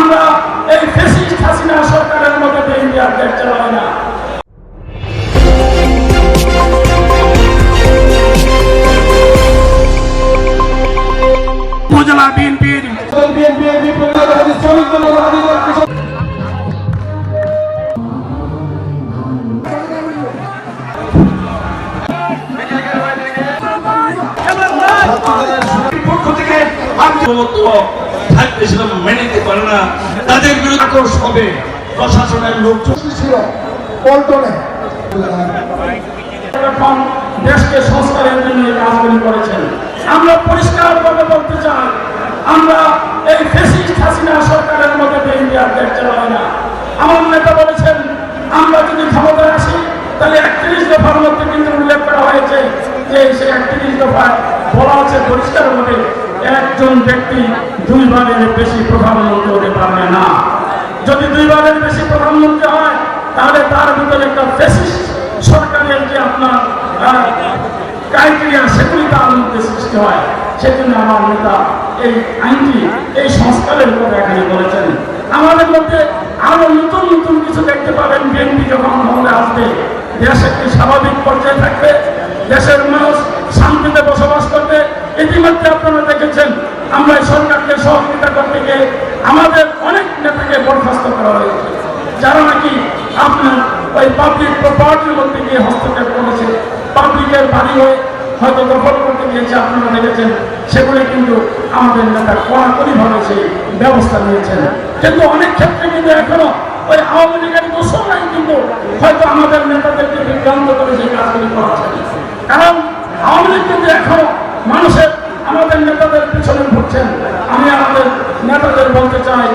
আমরা এই ফেসিস্ট হাসিনা সরকারের বিএনপি আর দেশ চালাই না। উপজেলা বিএনপির পক্ষ থেকে আক্রমণত্ব থাকতে সেটা মেনে নিতে পারে না। তাদের বিরুদ্ধে হবে। প্রশাসনের লোকজন ছিল পল্টনে। দেশকে সংস্কারের জন্য কাজগুলি করেছেন। আমরা পরিষ্কারভাবে বলতে চাই আমরা এই ফেসিস্ট হাসিনা সরকারের মধ্যে আর দেশ চালাই না। আমার নেতা বলেছেন আমরা যদি ক্ষমতায় আসি তাহলে একত্রিশ দফার মধ্যে কিন্তু উল্লেখ করা হয়েছে যে সেই একত্রিশ দফায় বলা আছে পরিষ্কারভাবে একজন ব্যক্তি দুই দুইবারের বেশি প্রধানমন্ত্রী হতে পারবে না। যদি দুই দুইবারের বেশি প্রধানমন্ত্রী হয়, তাহলে তার ভিতরে একটা ফেসিস্ট সরকারের যে আপনার ক্রাইটেরিয়া সেগুলি তার মধ্যে সৃষ্টি হয়। সেজন্য আমার নেতা এই আইনটি, এই সংস্কারের কথা এখানে বলেছেন। আমাদের মধ্যে আরও নতুন নতুন কিছু দেখতে পাবেন। বিএনপি যখন ক্ষমতায় আসবে, দেশ একটি স্বাভাবিক পর্যায়ে থাকবে দেশের মানুষ শান্তিতে বসবাস করবে ইতিমধ্যে আপনারা দেখেছেন আমরা এই সরকারকে সহযোগিতা করতে গিয়ে আমাদের অনেক নেতাকে বরখাস্ত করা হয়েছে। যারা নাকি আপনার ওই পাবলিক প্রপার্টির মধ্যে গিয়ে হস্তক্ষেপ করেছে পাবলিকের বাড়ি হয়ে হয়তো দখল করতে গিয়েছে আপনারা দেখেছেন সেগুলি কিন্তু আমাদের নেতা কড়াকড়িভাবে সেই ব্যবস্থা নিয়েছেন। কিন্তু অনেক ক্ষেত্রে কিন্তু এখনও ওই আওয়ামী লীগের দোষরাই কিন্তু হয়তো আমাদের নেতাদেরকে বিভ্রান্ত করে সেই কাজগুলি করাচ্ছেন কারণ আওয়ামী লীগ কিন্তু এখনও মানুষের, আমাদের নেতাদের পিছনে ঘুরছেন। আমি আমাদের নেতাদের বলতে চাই,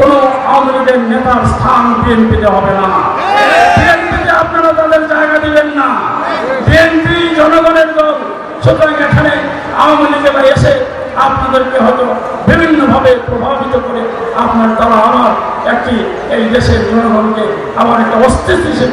কোনো আওয়ামী নেতার স্থান বিএনপিতে হবে না। বিএনপিতে আপনারা তাদের জায়গা দিবেন না। বিএনপি জনগণের দল। সুতরাং এখানে আওয়ামী লীগেরা এসে আপনাদেরকে হয়তো বিভিন্নভাবে প্রভাবিত করে আপনার দ্বারা আবার একটি এই দেশের জনগণকে আবার একটা অস্থিতিশীল